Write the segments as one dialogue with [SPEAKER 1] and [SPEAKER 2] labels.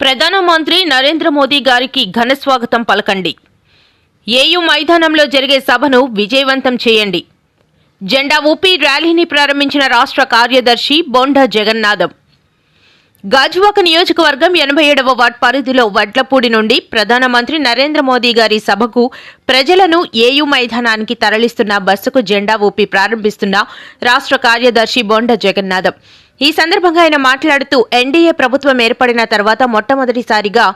[SPEAKER 1] ప్రధానమంత్రి నరేంద్ర మోదీ గారికి ఘన స్వాగతం పలకండి. ఏయూ మైదానంలో జరిగే సభను విజయవంతం చేయండి. జెండా ఊపి ర్యాలీని ప్రారంభించిన రాష్ట్ర కార్యదర్శి బొండ జగన్నాథం. గాజువాక నియోజకవర్గం ఎనభై ఏడవ వార్డ్ పరిధిలో వడ్లపూడి నుండి ప్రధానమంత్రి నరేంద్ర మోదీ గారి సభకు ప్రజలను ఏయూ మైదానానికి తరలిస్తున్న బస్సుకు జెండా ఊపి ప్రారంభిస్తున్న రాష్ట్ర కార్యదర్శి బొండ జగన్నాథం. ఈ సందర్భంగా ఆయన మాట్లాడుతూ ఎన్డీఏ ప్రభుత్వం ఏర్పడిన తర్వాత మొట్టమొదటిసారిగా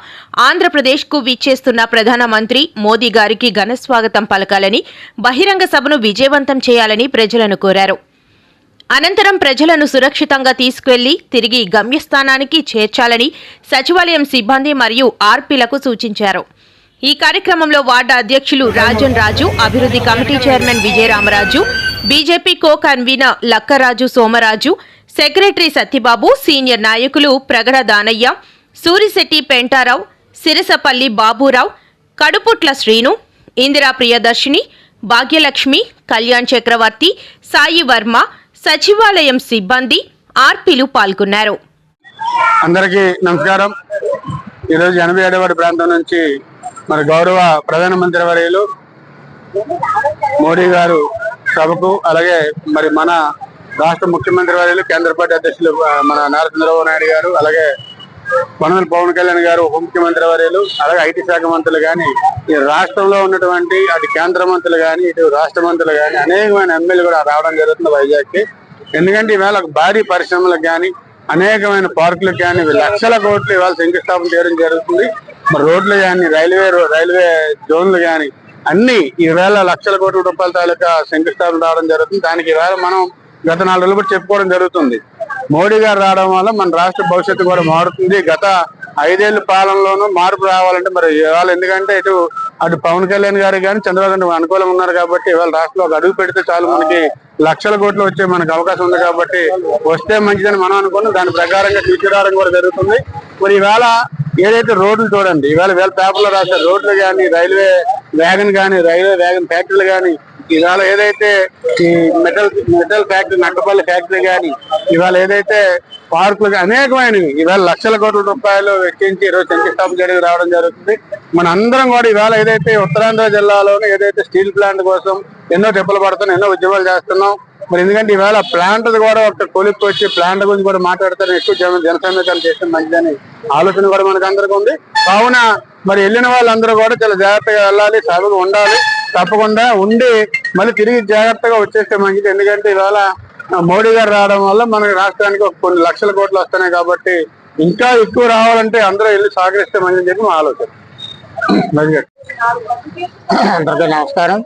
[SPEAKER 1] ఆంధ్రప్రదేశ్కు విచ్చేస్తున్న ప్రధానమంత్రి మోదీ గారికి ఘనస్వాగతం పలకాలని బహిరంగ సభను విజయవంతం చేయాలని ప్రజలను కోరారు. అనంతరం ప్రజలను సురక్షితంగా తీసుకువెళ్ళి తిరిగి గమ్యస్థానానికి చేర్చాలని సచివాలయం సిబ్బంది మరియు ఆర్పీలకు సూచించారు. ఈ కార్యక్రమంలో వార్డు అధ్యక్షులు రాజన్ రాజు అభివృద్ధి committee chairman Vijayaramaraju BJP co convener Lakkaraju Somaraju secretary Satyababu senior నాయకులు ప్రగడ దానయ్య సూరిశెట్టి పెంటారావు సిరసపల్లి బాబురావు కడుపుట్ల శ్రీను ఇందిరా ప్రియదర్శిని భాగ్యలక్ష్మి కళ్యాణ్ చక్రవర్తి సాయి వర్మ సచివాలయం సిబ్బంది ఆర్పీలు పాల్గొన్నారు.
[SPEAKER 2] అందరికీ నమస్కారం. ఈరోజు ఎనభై ఏడవ ప్రాంతం నుంచి మరి గౌరవ ప్రధానమంత్రి వర్యులు మోడీ గారు సభకు అలాగే మరి మన రాష్ట్ర ముఖ్యమంత్రి వర్యులు కేంద్ర పార్టీ అధ్యక్షులు మన నారా చంద్రబాబు నాయుడు గారు అలాగే పనుల పవన్ కళ్యాణ్ గారు ఉప ముఖ్యమంత్రి వర్యులు అలాగే ఐటీ శాఖ మంత్రులు కానీ ఈ రాష్ట్రంలో ఉన్నటువంటి అటు కేంద్ర మంత్రులు కానీ ఇటు రాష్ట్ర మంత్రులు కానీ అనేకమైన ఎమ్మెల్యేలు కూడా రావడం జరుగుతుంది వైజాగ్కి. ఎందుకంటే ఈవేళ భారీ పరిశ్రమలకు కానీ అనేకమైన పార్కులకు కానీ లక్షల కోట్లు ఇవాళ శంకుస్థాపన చేయడం జరుగుతుంది. మరి రోడ్లు కానీ రైల్వే రైల్వే జోన్లు కానీ అన్ని ఈవేళ లక్షల కోట్ల రూపాయల తాలూకా శంకుస్థాపన రావడం జరుగుతుంది. దానికి ఈవేళ మనం గత నాలుగు రోజులు కూడా చెప్పుకోవడం జరుగుతుంది. మోడీ గారు రావడం వల్ల మన రాష్ట్ర భవిష్యత్తు కూడా మారుతుంది. గత ఐదేళ్ళ పాలనలోనూ మార్పు రావాలంటే మరి ఇవాళ ఎందుకంటే ఇటు అటు పవన్ కళ్యాణ్ గారు కానీ చంద్రబాబు గారు అనుకూలంగా ఉన్నారు కాబట్టి ఇవాళ రాష్ట్రంలో ఒక అడుగు పెడితే చాలు మనకి లక్షల కోట్లు వచ్చే మనకు అవకాశం ఉంది కాబట్టి వస్తే మంచిదని మనం అనుకున్నాం. దాని ప్రకారంగా తీసుకురావడం కూడా జరుగుతుంది. మరి ఈవేళ ఏదైతే రోడ్లు చూడండి ఈవేళ వేళ పేపర్లో రాశారు రోడ్లు కానీ రైల్వే వ్యాగన్ కానీ రైల్వే వ్యాగన్ ఫ్యాక్టరీలు కానీ ఇవాళ ఏదైతే ఈ metal metal factory Nakkapalli factory కానీ ఇవాళ ఏదైతే పార్కులు అనేకమైనవి. ఇవాళ లక్షల కోట్ల రూపాయలు వెచ్చించి ఈరోజు శంకుస్థాపన జరిగి రావడం జరుగుతుంది. మన అందరం కూడా ఇవాళ ఏదైతే ఉత్తరాంధ్ర జిల్లాలోనే ఏదైతే స్టీల్ ప్లాంట్ కోసం ఎన్నో దెబ్బలు పడుతున్నాం ఎన్నో ఉద్యమాలు చేస్తున్నాం. మరి ఎందుకంటే ఇవాళ ప్లాంట్ కూడా ఒక కొలిక్కి వచ్చి ప్లాంట్ గురించి కూడా మాట్లాడతారు ఎక్కువ జన జనసమీకరణ చేస్తే మంచిదని ఆలోచన కూడా మనకు అందరికి ఉంది. కావున మరి వెళ్ళిన వాళ్ళందరూ కూడా చాలా జాగ్రత్తగా వెళ్ళాలి సభకు ఉండాలి. తప్పకుండా ఉండి మళ్ళీ తిరిగి జాగ్రత్తగా వచ్చేస్తే మంచిది. ఎందుకంటే ఇవాళ మోడీ గారు రావడం వల్ల మన రాష్ట్రానికి ఒక కొన్ని లక్షల కోట్లు వస్తున్నాయి కాబట్టి ఇంకా ఎక్కువ రావాలంటే అందరూ వెళ్ళి సహకరిస్తే మంచిదని చెప్పి మా ఆలోచన.
[SPEAKER 3] అందరికీ నమస్కారం.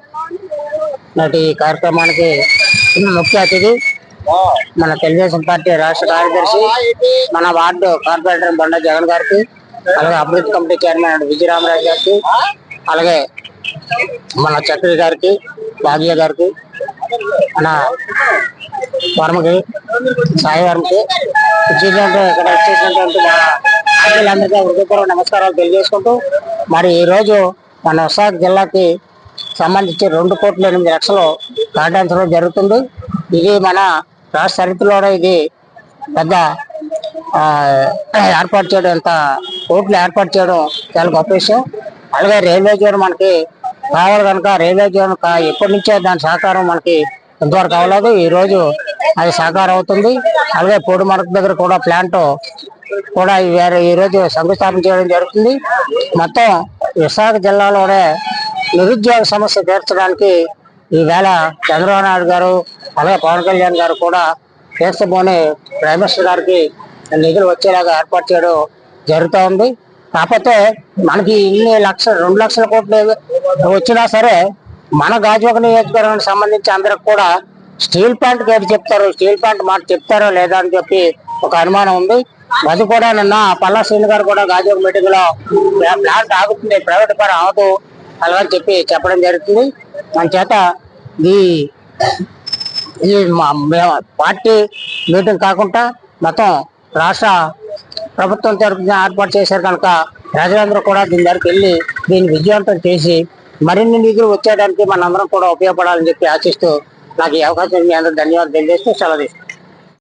[SPEAKER 3] నాటి ఈ కార్యక్రమానికి ముఖ్య అతిథి మన తెలుగుదేశం పార్టీ రాష్ట్ర కార్యదర్శి మన వార్డు కార్పొరేటర్ బండ జగన్ గారికి అలాగే అభివృద్ధి కమిటీ చైర్మన్ విజయరామరాజు గారికి అలాగే మన చక్రి గారికి భాగ్య గారికి మన వర్మకి సాయి వర్మకి ఇచ్చేటువంటి ఇక్కడ వచ్చేసినటువంటి మన ఆర్టీలందరికీ హృదయపూర్వక నమస్కారాలు తెలియజేసుకుంటూ మరి ఈరోజు మన విశాఖ జిల్లాకి సంబంధించి రెండు కోట్ల ఎనిమిది లక్షలు కేటాయించడం జరుగుతుంది. ఇది మన రాష్ట్ర చరిత్రలో ఇది పెద్ద ఏర్పాటు చేయడం ఎంత కోట్లు ఏర్పాటు చేయడం చాలా గొప్ప విషయం. అలాగే రైల్వే జోన్ మనకి కావాలి కనుక రైల్వే జోన్ ఎప్పటి నుంచే దాని సహకారం మనకి ఇంతవరకు అవ్వలేదు. ఈ రోజు అది సహకారం అవుతుంది. అలాగే పొడి మరక దగ్గర కూడా ప్లాంట్ కూడా ఈ వేరే ఈ రోజు శంకుస్థాపన చేయడం జరుగుతుంది. మొత్తం విశాఖ జిల్లాలోనే నిరుద్యోగ సమస్య తీర్చడానికి ఈవేళ చంద్రబాబు నాయుడు గారు అలాగే పవన్ కళ్యాణ్ గారు కూడా తీర్చబోని ప్రైమ్ మినిస్టర్ గారికి నిధులు వచ్చేలాగా ఏర్పాటు చేయడం జరుగుతూ ఉంది. కాకపోతే మనకి ఇన్ని లక్ష రెండు లక్షల కోట్లు వచ్చినా సరే మన గాజువాక నియోజకవర్గానికి సంబంధించి అందరికి కూడా స్టీల్ ప్లాంట్ ఏది చెప్తారు స్టీల్ ప్లాంట్ మాట చెప్తారో లేదా అని చెప్పి ఒక అనుమానం ఉంది. అది కూడా నిన్న పల్లా శ్రీని గారు కూడా గాజువాక మీటింగ్లో ప్లాంట్ ఆగుతుంది ప్రైవేట్ పరం అవదు అలాగని చెప్పి చెప్పడం జరుగుతుంది. మన చేత ఈ ఈ మేము పార్టీ మీటింగ్ కాకుండా మొత్తం రాష్ట్ర ప్రభుత్వం తరఫున ఏర్పాటు చేశారు కనుక ప్రజలందరూ కూడా దీని దగ్గరికి వెళ్ళి దీన్ని విజయవంతం చేసి మరిన్ని నిధులు వచ్చేయడానికి మనందరం కూడా ఉపయోగపడాలని చెప్పి ఆశిస్తూ నాకు ఈ అవకాశం మీ అందరూ ధన్యవాదాలు తెలియజేస్తూ సెలవు